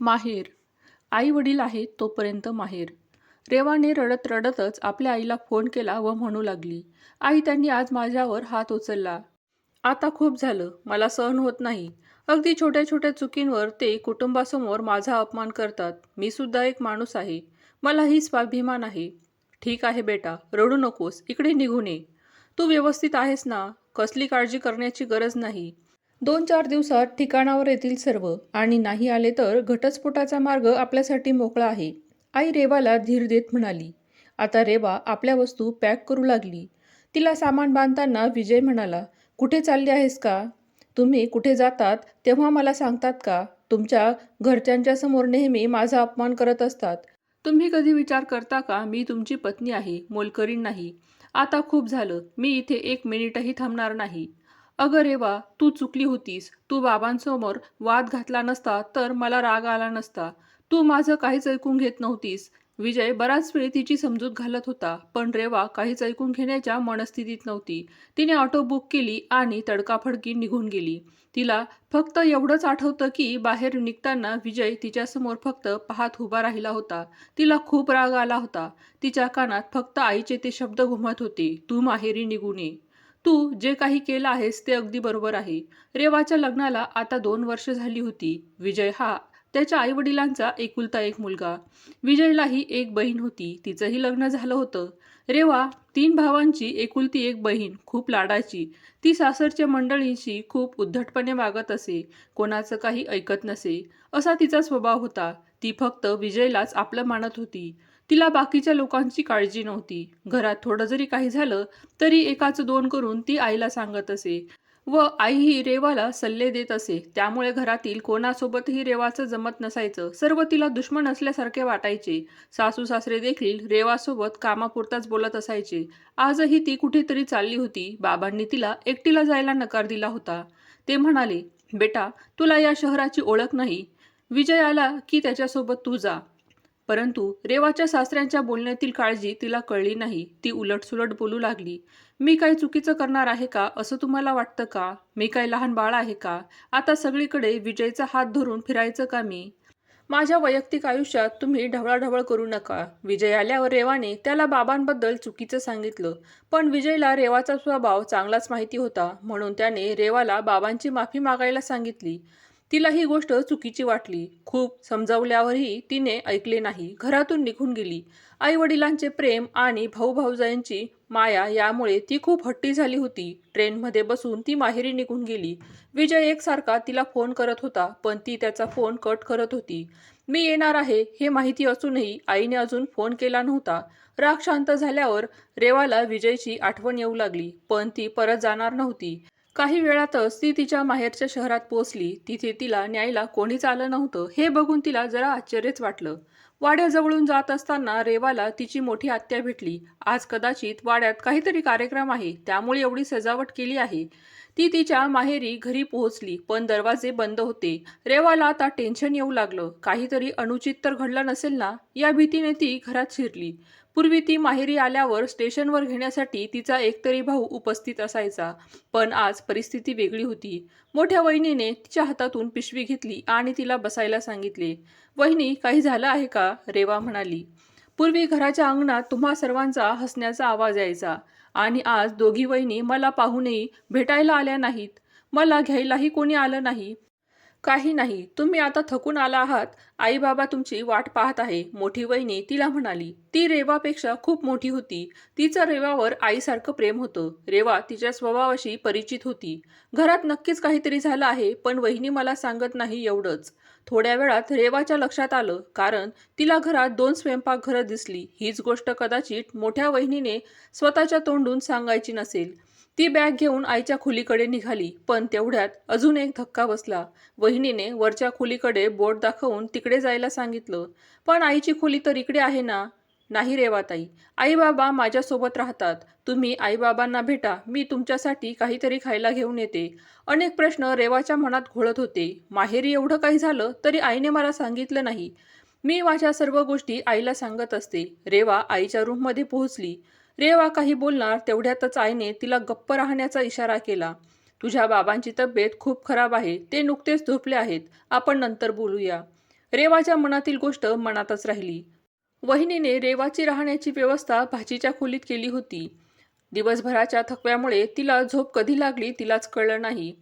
माहेर. आई वडील आहेत तोपर्यंत माहेर. रेवाने रडत रडतच आपल्या आईला फोन केला व म्हणू लागली आई त्यांनी आज माझ्यावर हात उचलला. आता खूप झालं. मला सहन होत नाही. अगदी छोट्या छोट्या चुकींवर ते कुटुंबासमोर माझा अपमान करतात. मी सुद्धा एक माणूस आहे. मलाही स्वाभिमान आहे. ठीक आहे बेटा रडू नकोस. इकडे निघून ये. तू व्यवस्थित आहेस ना? कसली काळजी करण्याची गरज नाही. दोन चार दिवसात ठिकाणावर येतील सर्व आणि नाही आले तर घटस्फोटाचा मार्ग आपल्यासाठी मोकळा आहे. आई रेवाला धीर देत म्हणाली आता रेवा आपल्या वस्तू पॅक करू लागली. तिला सामान बांधताना विजय म्हणाला कुठे चालली आहेस का? तुम्ही कुठे जातात तेव्हा मला सांगतात का? तुमच्या घरच्यांच्या समोर नेहमी माझा अपमान करत असतात. तुम्ही कधी विचार करता का मी तुमची पत्नी आहे मोलकरीण नाही. आता खूप झालं. मी इथे एक मिनिटही थांबणार नाही. अगं रेवा तू चुकली होतीस. तू बाबांसमोर वाद घातला नसता तर मला राग आला नसता. तू माझं काहीच ऐकून घेत नव्हतीस. विजय बराच वेळ तिची समजूत घालत होता पण रेवा काहीच ऐकून घेण्याच्या मनस्थितीत नव्हती. तिने ऑटो बुक केली आणि तडकाफडकी निघून गेली. तिला फक्त एवढंच आठवतं की बाहेर निघताना विजय तिच्यासमोर फक्त पाहत उभा राहिला होता. तिला खूप राग आला होता. तिच्या कानात फक्त आईचे ते शब्द घुमत होते तू माहेरी निघून ये. तू जे काही केलं आहेस ते अगदी बरोबर आहे. रेवाच्या लग्नाला आता दोन वर्ष झाली होती. विजय हा त्याच्या आईवडिलांचा एकुलता एक मुलगा. विजयलाही एक बहीण होती. तिचंही लग्न झालं होतं. रेवा तीन भावांची एकुलती एक बहीण खूप लाडाची. ती सासरच्या मंडळींशी खूप उद्धटपणे वागत असे. कोणाचं काही ऐकत नसे. असा तिचा स्वभाव होता. ती फक्त विजयलाच आपलं मानत होती. तिला बाकीच्या लोकांची काळजी नव्हती. घरात थोडं जरी काही झालं तरी एकाच दोन करून ती आईला सांगत असे. व आईही रेवाला सल्ले देत असे. त्यामुळे घरातील कोणासोबतही रेवाचं जमत नसायचं. सर्व तिला दुश्मन असल्यासारखे वाटायचे. सासू सासरे देखील रेवासोबत कामापुरताच बोलत असायचे. आजही ती कुठेतरी चालली होती. बाबांनी तिला एकटीला जायला नकार दिला होता. ते म्हणाले बेटा तुला या शहराची ओळख नाही. विजय आला की त्याच्यासोबत तू जा. परंतु रेवाच्या सासऱ्यांच्या बोलण्यातील काळजी तिला कळली नाही. ती उलटसुलट बोलू लागली. मी काय चुकीचं करणार आहे का? असं तुम्हाला वाटतं का? मी काय लहान बाळ आहे का? आता सगळीकडे विजयचा हात धरून फिरायचं का मी? माझ्या वैयक्तिक आयुष्यात तुम्ही ढवळाढवळ करू नका. विजय आल्यावर रेवाने त्याला बाबांबद्दल चुकीचं सांगितलं. पण विजयला रेवाचा स्वभाव चांगलाच माहिती होता. म्हणून त्याने रेवाला बाबांची माफी मागायला सांगितली. तिला ही गोष्ट चुकीची वाटली. खूप समजावल्यावरही तिने ऐकले नाही. घरातून निघून गेली. आई वडिलांचे प्रेम आणि भाऊ भाऊजाईंची माया यामुळे ती खूप हट्टी झाली होती. ट्रेनमध्ये बसून ती माहेरी निघून गेली. विजय एकसारखा तिला फोन करत होता पण ती त्याचा फोन कट करत होती. मी येणार आहे हे माहिती असूनही आईने अजून फोन केला नव्हता. राग शांत झाल्यावर रेवाला विजयची आठवण येऊ लागली पण ती परत जाणार नव्हती. काही वेळातच ती तिच्या माहेरच्या शहरात पोहोचली. तिथे तिला न्यायला कोणीच आलं नव्हतं. हे बघून तिला जरा आश्चर्यच वाटलं. वाड्याजवळून जात असताना रेवाला तिची मोठी आत्या भेटली. आज कदाचित वाड्यात काहीतरी कार्यक्रम आहे. त्यामुळे एवढी सजावट केली आहे. ती तिच्या माहेरी घरी पोहोचली पण दरवाजे बंद होते. रेवाला आता टेन्शन येऊ लागलं. काहीतरी अनुचित तर घडलं नसेल ना? या भीतीने ती घरात शिरली. पूर्वी ती माहेरी आल्यावर स्टेशनवर घेण्यासाठी तिचा एकतरी भाऊ उपस्थित असायचा पण आज परिस्थिती वेगळी होती. मोठ्या वहिनीने तिच्या हातातून पिशवी घेतली आणि तिला बसायला सांगितले वहिनी काही झालं आहे का? रेवा म्हणाली. पूर्वी घराच्या अंगणात तुम्हा सर्वांचा हसण्याचा आवाज यायचा आणि आज दोघी वहिनी मला पाहूनही भेटायला आल्या नाहीत. मला घ्यायलाही कोणी आलं नाही. काही नाही. तुम्ही आता थकून आला आहात. आई बाबा तुमची वाट पाहत आहे. मोठी वहिनी तिला म्हणाली ती रेवापेक्षा खूप मोठी होती. तिचं रेवावर आईसारखं प्रेम होतं. रेवा तिच्या स्वभावाशी परिचित होती. घरात नक्कीच काहीतरी झालं आहे पण वहिनी मला सांगत नाही एवढंच. थोड्या वेळात रेवाच्या लक्षात आलं कारण तिला घरात दोन स्वयंपाकघरं दिसली. हीच गोष्ट कदाचित मोठ्या वहिनीने स्वतःच्या तोंडून सांगायची नसेल. ती बॅग घेऊन आईच्या खोलीकडे निघाली पण तेवढ्यात अजून एक धक्का बसला. वहिनीने वरच्या खोलीकडे बोट दाखवून तिकडे जायला सांगितलं पण आईची खोली तर इकडे आहे ना? नाही रेवाताई आई आईबाबा माझ्यासोबत राहतात. तुम्ही आईबाबांना भेटा मी तुमच्यासाठी काहीतरी खायला घेऊन येते. अनेक प्रश्न रेवाच्या मनात घोळत होते. माहेरी एवढं काही झालं तरी आईने मला सांगितलं नाही. मी माझ्या सर्व गोष्टी आईला सांगत असते. रेवा आईच्या रूममध्ये पोहोचली. रेवा काही बोलणार तेवढ्यातच आईने तिला गप्प राहण्याचा इशारा केला. तुझ्या बाबांची तब्येत खूप खराब आहे. ते नुकतेच झोपले आहेत. आपण नंतर बोलूया. रेवाच्या मनातील गोष्ट मनातच राहिली. वहिनीने रेवाची राहण्याची व्यवस्था भाचीच्या खोलीत केली होती. दिवसभराच्या थकव्यामुळे तिला झोप कधी लागली तिलाच कळलं नाही.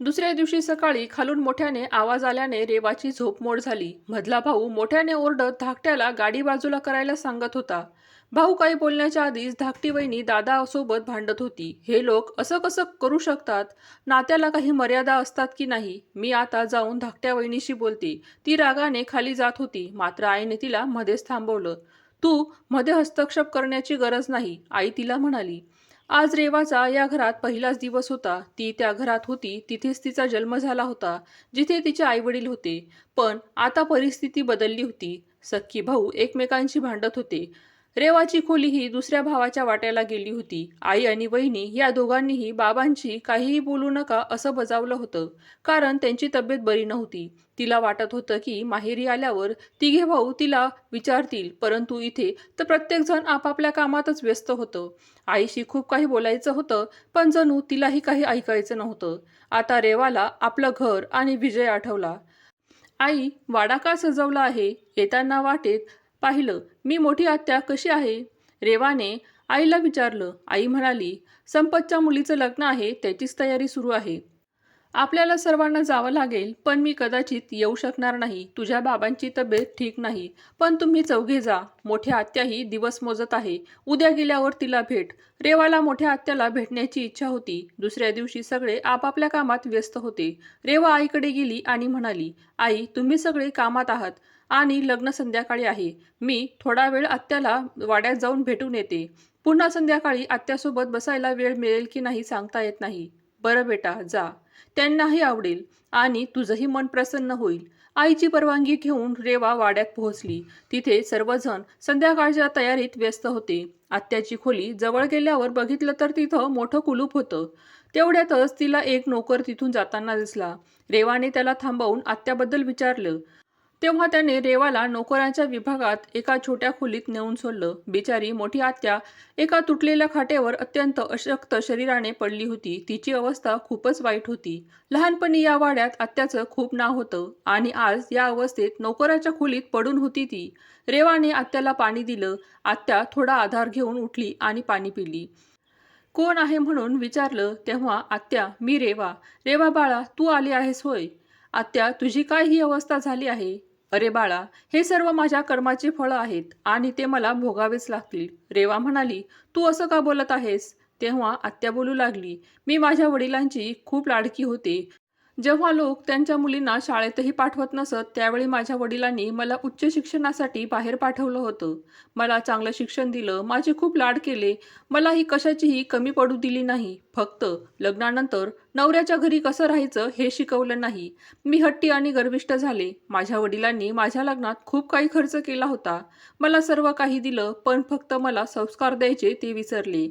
दुसऱ्या दिवशी सकाळी खालून मोठ्याने आवाज आल्याने रेवाची झोप मोड झाली. मधला भाऊ मोठ्याने ओरडत धाकट्याला गाडी बाजूला करायला सांगत होता. भाऊ काही बोलण्याच्या आधीच धाकटी वहिनी दादासोबत भांडत होती. हे लोक असं कसं करू शकतात? नात्याला काही मर्यादा असतात की नाही? मी आता जाऊन धाकट्या वहिनीशी बोलते. ती रागाने खाली जात होती. मात्र आईने तिला मध्येच थांबवलं. तू मध्ये हस्तक्षेप करण्याची गरज नाही आई तिला म्हणाली. आज रेवाचा या घरात पहिलाच दिवस होता. ती त्या घरात होती. तिथेच तिचा जन्म झाला होता जिथे तिचे आईवडील होते. पण आता परिस्थिती बदलली होती. सख्खी भाऊ एकमेकांशी भांडत होते. रेवाची खोली ही दुसऱ्या भावाच्या वाट्याला गेली होती. आई आणि वहिनी या दोघांनीही बाबांची काहीही बोलू नका असं बजावलं होतं. कारण त्यांची तब्येत बरी नव्हती. तिला वाटत होतं की माहेरी आल्यावर तिघे भाऊ तिला विचारतील परंतु इथे तर प्रत्येकजण आपापल्या कामातच व्यस्त होतं. आईशी खूप काही बोलायचं होतं पण जणू तिलाही काही ऐकायचं नव्हतं. आता रेवाला आपलं घर आणि विजय आठवला. आई वाडा का सजवला आहे? येताना वाटेत पाहिलं मी मोठी आत्या कशी आहे? रेवाने आईला विचारलं. आई म्हणाली संपतच्या मुलीचं लग्न आहे त्याचीच तयारी सुरू आहे. आपल्याला सर्वांना जावं लागेल पण मी कदाचित येऊ शकणार नाही. तुझ्या बाबांची तब्येत ठीक नाही पण तुम्ही चौघे जा. मोठ्या आत्याही दिवस मोजत आहे. उद्या गेल्यावर तिला भेट. रेवाला मोठ्या आत्याला भेटण्याची इच्छा होती. दुसऱ्या दिवशी सगळे आपापल्या कामात व्यस्त होते. रेवा आईकडे गेली आणि म्हणाली आई तुम्ही सगळे कामात आहात. आणि लग्न संध्याकाळी आहे. मी थोडा वेळ आत्याला वाड्यात जाऊन भेटून येते. पुन्हा संध्याकाळी आत्यासोबत बसायला वेळ मिळेल की नाही सांगता येत नाही. बरं बेटा जा. त्यांनाही आवडेल आणि तुझंही मन प्रसन्न होईल. आईची परवानगी घेऊन रेवा वाड्यात पोहोचली. तिथे सर्वजण संध्याकाळच्या तयारीत व्यस्त होते. आत्याची खोली जवळ गेल्यावर बघितलं तर तिथं मोठं कुलूप होतं. तेवढ्यातच तिला एक नोकर तिथून जाताना दिसला. रेवाने त्याला थांबवून आत्याबद्दल विचारलं तेव्हा त्याने रेवाला नोकरांच्या विभागात एका छोट्या खोलीत नेऊन सोडलं. बिचारी मोठी आत्या एका तुटलेल्या खाटेवर अत्यंत अशक्त शरीराने पडली होती. तिची अवस्था खूपच वाईट होती. लहानपणी या वाड्यात आत्याचं खूप नाव होतं आणि आज या अवस्थेत नोकराच्या खोलीत पडून होती ती. रेवाने आत्याला पाणी दिलं. आत्या थोडा आधार घेऊन उठली आणि पाणी पिली. कोण आहे म्हणून विचारलं तेव्हा आत्या मी रेवा. रेवा बाळा तू आली आहेस होय. आत्या तुझी काय ही अवस्था झाली आहे? अरे बाळा हे सर्व माझ्या कर्माची फळं आहेत आणि ते मला भोगावेच लागतील. रेवा म्हणाली तू असं का बोलत आहेस? तेव्हा आत्या बोलू लागली मी माझ्या वडिलांची खूप लाडकी होते. जेव्हा लोक त्यांच्या मुलींना शाळेतही पाठवत नसत त्यावेळी माझ्या वडिलांनी मला उच्च शिक्षणासाठी बाहेर पाठवलं होतं. मला चांगलं शिक्षण दिलं माझे खूप लाड केले. मला ही कशाचीही कमी पडू दिली नाही. फक्त लग्नानंतर नवऱ्याच्या घरी कसं राहायचं हे शिकवलं नाही. मी हट्टी आणि गर्विष्ट झाले. माझ्या वडिलांनी माझ्या लग्नात खूप काही खर्च केला होता. मला सर्व काही दिलं पण फक्त मला संस्कार द्यायचे ते विसरले.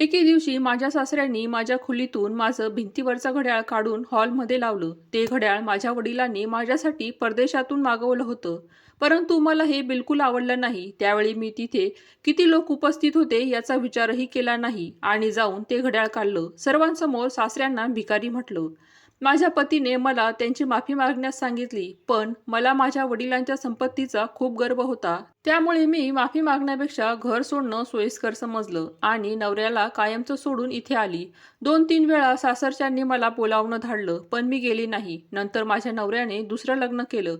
एके दिवशी माझ्या सासऱ्यांनी माझ्या खोलीतून माझं भिंतीवरचं घड्याळ काढून हॉलमध्ये लावलं. ते घड्याळ माझ्या वडिलांनी माझ्यासाठी परदेशातून मागवलं होतं. परंतु मला हे बिलकुल आवडलं नाही. त्यावेळी मी तिथे किती लोक उपस्थित होते याचा विचारही केला नाही आणि जाऊन ते घड्याळ काढलं. सर्वांसमोर सासऱ्यांना भिकारी म्हटलं. माझ्या पतीने मला त्यांची माफी मागण्यास सांगितली पण मला माझ्या वडिलांच्या संपत्तीचा खूप गर्व होता. त्यामुळे मी माफी मागण्यापेक्षा घर सोडणं सोयीस्कर समजलं आणि नवऱ्याला कायमचं सोडून इथे आली. दोन तीन वेळा सासरच्यांनी मला बोलावणं धाडलं पण मी गेली नाही. नंतर माझ्या नवऱ्याने दुसरं लग्न केलं.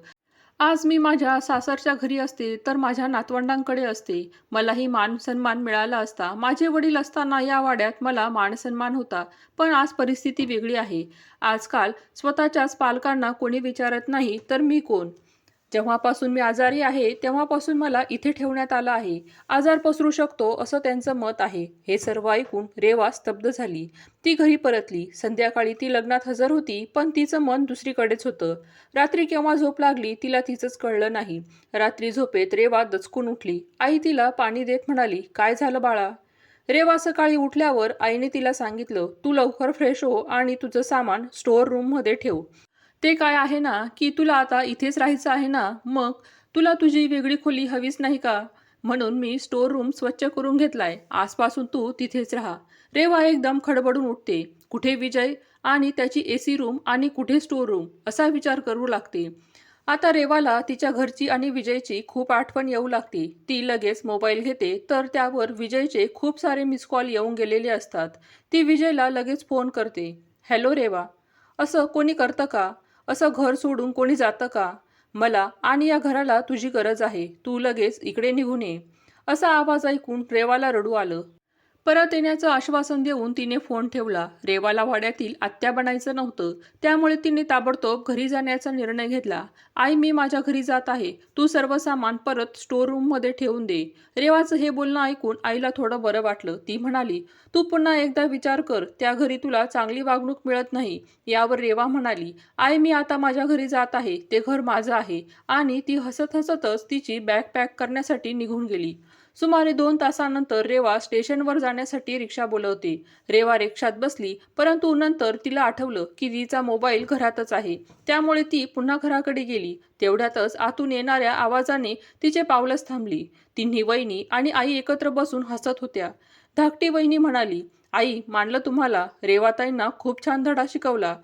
आज मी माझ्या सासरच्या घरी असते तर माझ्या नातवंडांकडे असते. मलाही मान सन्मान मिळाला असता. माझे वडील असताना या वाड्यात मला मान सन्मान होता पण आज परिस्थिती वेगळी आहे. आजकाल स्वतःच्याच पालकांना कोणी विचारत नाही तर मी कोण? जेव्हापासून मी आजारी आहे तेव्हापासून मला इथे ठेवण्यात आलं आहे. आजार पसरू शकतो असं त्यांचं मत आहे. हे सर्व ऐकून रेवा स्तब्ध झाली. ती घरी परतली. संध्याकाळी ती लग्नात हजर होती पण तिचं मन दुसरीकडेच होतं. रात्री केव्हा झोप लागली तिला तिचंच कळलं नाही. रात्री झोपेत रेवा दचकून उठली. आई तिला पाणी देत म्हणाली काय झालं बाळा? रेवा सकाळी उठल्यावर आईने तिला सांगितलं तू लवकर फ्रेश हो आणि तुझं सामान स्टोअर रूममध्ये ठेव. ते काय आहे ना की तुला आता इथेच राहायचं आहे ना मग तुला तुझी वेगळी खोली हवीच नाही का? म्हणून मी स्टोअर रूम स्वच्छ करून घेतलाय. आजपासून तू तिथेच राहा. रेवा एकदम खडबडून उठते. कुठे विजय? आणि त्याची ए सी रूम आणि कुठे स्टोअर रूम असा विचार करू लागते. आता रेवाला तिच्या घरची आणि विजयची खूप आठवण येऊ लागते. ती लगेच मोबाईल घेते तर त्यावर विजयचे खूप सारे मिस कॉल येऊन गेलेले असतात. ती विजयला लगेच फोन करते. हॅलो रेवा. असं कोणी करतं का? असं घर सोडून कोणी जातं का? मला आणि या घराला तुझी गरज आहे. तू लगेच इकडे निघून ये. असा आवाज ऐकून रेवाला रडू आलं. परत येण्याचं आश्वासन देऊन तिने फोन ठेवला. रेवाला वाड्यातील आत्या बनायचं नव्हतं. त्यामुळे तिने ताबडतोब घरी जाण्याचा निर्णय घेतला. आई मी माझ्या घरी जात आहे. तू सर्व सामान परत स्टोर रूममध्ये ठेवून दे. रेवाचं हे बोलणं ऐकून आईला थोडं बरं वाटलं. ती म्हणाली तू पुन्हा एकदा विचार कर. त्या घरी तुला चांगली वागणूक मिळत नाही. यावर रेवा म्हणाली आई मी आता माझ्या घरी जात आहे. ते घर माझं आहे. आणि ती हसत हसतच तिची बॅग पॅक करण्यासाठी निघून गेली. सुमारे दोन तासानंतर रेवा स्टेशनवर जाण्यासाठी रिक्षा बोलवते. रेवा रिक्षात बसली परंतु नंतर तिला आठवलं की तिचा मोबाईल घरातच आहे. त्यामुळे ती पुन्हा घराकडे गेली. तेवढ्यातच आतून येणाऱ्या आवाजाने तिचे पावलच थांबली. तिन्ही वहिनी आणि आई एकत्र बसून हसत होत्या. धाकटी वहिनी म्हणाली आई मानलं तुम्हाला? रेवाताईंना खूप छान धडा शिकवला.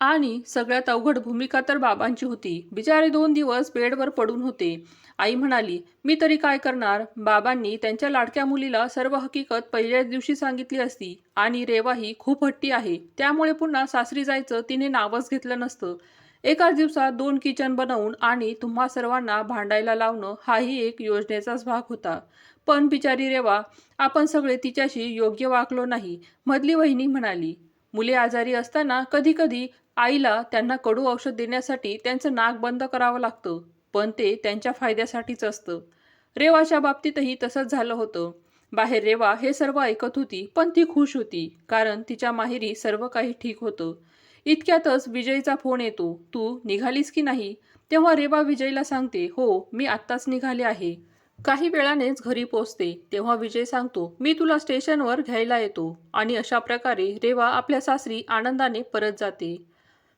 आणि सगळ्यात अवघड भूमिका तर बाबांची होती. बिचारे दोन दिवस बेडवर पडून होते. आई म्हणाली मी तरी काय करणार? बाबांनी त्यांच्या लाडक्या मुलीला सर्व हकीकत पहिल्याच दिवशी सांगितली असती आणि रेवा ही खूप हट्टी आहे. त्यामुळे पुन्हा सासरी जायचं तिने नावच घेतलं नसतं. एकाच दिवसात दोन किचन बनवून आणि तुम्हा सर्वांना भांडायला लावणं हाही एक योजनेचाच भाग होता. पण बिचारी रेवा आपण सगळे तिच्याशी योग्य वागलो नाही. मधली वहिनी म्हणाली मुले आजारी असताना कधीकधी आईला त्यांना कडू औषध देण्यासाठी त्यांचं नाक बंद करावं लागतं पण ते त्यांच्या फायद्यासाठीच असतं. रेवाच्या बाबतीतही तसंच झालं होतं. बाहेर रेवा हे सर्व ऐकत होती पण ती खुश होती कारण तिच्या माहेरी सर्व काही ठीक होतं. इतक्यातच विजयचा फोन येतो तू निघालीस की नाही? तेव्हा रेवा विजयला सांगते हो मी आत्ताच निघाले आहे. काही वेळानेच घरी पोचते तेव्हा विजय सांगतो मी तुला स्टेशनवर घ्यायला येतो. आणि अशा प्रकारे रेवा आपल्या सासरी आनंदाने परत जाते.